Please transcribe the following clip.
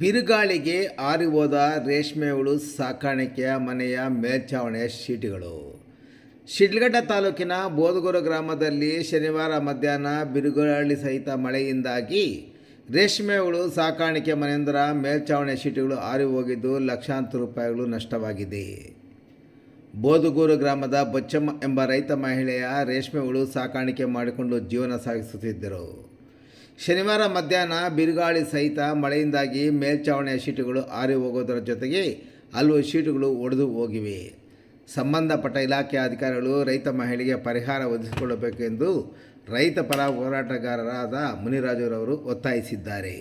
ಬಿರುಗಾಳಿಗೆ ಆರಿ ಹೋದ ರೇಷ್ಮೆ ಹುಳು ಸಾಕಾಣಿಕೆಯ ಮನೆಯ ಮೇಲ್ಛಾವಣಿಯ ಶೀಟುಗಳು. ಶಿಡ್ಲಘಟ್ಟ ತಾಲೂಕಿನ ಬೋದಗೂರು ಗ್ರಾಮದಲ್ಲಿ ಶನಿವಾರ ಮಧ್ಯಾಹ್ನ ಬಿರುಗಾಳಿ ಸಹಿತ ಮಳೆಯಿಂದಾಗಿ ರೇಷ್ಮೆ ಹುಳು ಸಾಕಾಣಿಕೆ ಮನೆಯೊಂದರ ಮೇಲ್ಛಾವಣಿ ಶೀಟುಗಳು ಆರಿ ಹೋಗಿದ್ದು ಲಕ್ಷಾಂತರ ರೂಪಾಯಿಗಳು ನಷ್ಟವಾಗಿದೆ. ಬೋಧಗೂರು ಗ್ರಾಮದ ಬೊಚ್ಚಮ್ಮ ಎಂಬ ರೈತ ಮಹಿಳೆಯ ರೇಷ್ಮೆ ಹುಳು ಸಾಕಾಣಿಕೆ ಮಾಡಿಕೊಂಡು ಜೀವನ ಸಾಗಿಸುತ್ತಿದ್ದರು. ಶನಿವಾರ ಮಧ್ಯಾಹ್ನ ಬಿರುಗಾಳಿ ಸಹಿತ ಮಳೆಯಿಂದಾಗಿ ಮೇಲ್ಛಾವಣಿಯ ಶೀಟುಗಳು ಆರಿ ಹೋಗೋದರ ಜೊತೆಗೆ ಹಲವು ಶೀಟುಗಳು ಒಡೆದು ಹೋಗಿವೆ. ಸಂಬಂಧಪಟ್ಟ ಇಲಾಖೆಯ ಅಧಿಕಾರಿಗಳು ರೈತ ಮಹಿಳೆಗೆ ಪರಿಹಾರ ಒದಗಿಸಿಕೊಳ್ಳಬೇಕು ಎಂದು ರೈತ ಪರ ಹೋರಾಟಗಾರರಾದ ಮುನಿರಾಜುರವರು ಒತ್ತಾಯಿಸಿದ್ದಾರೆ.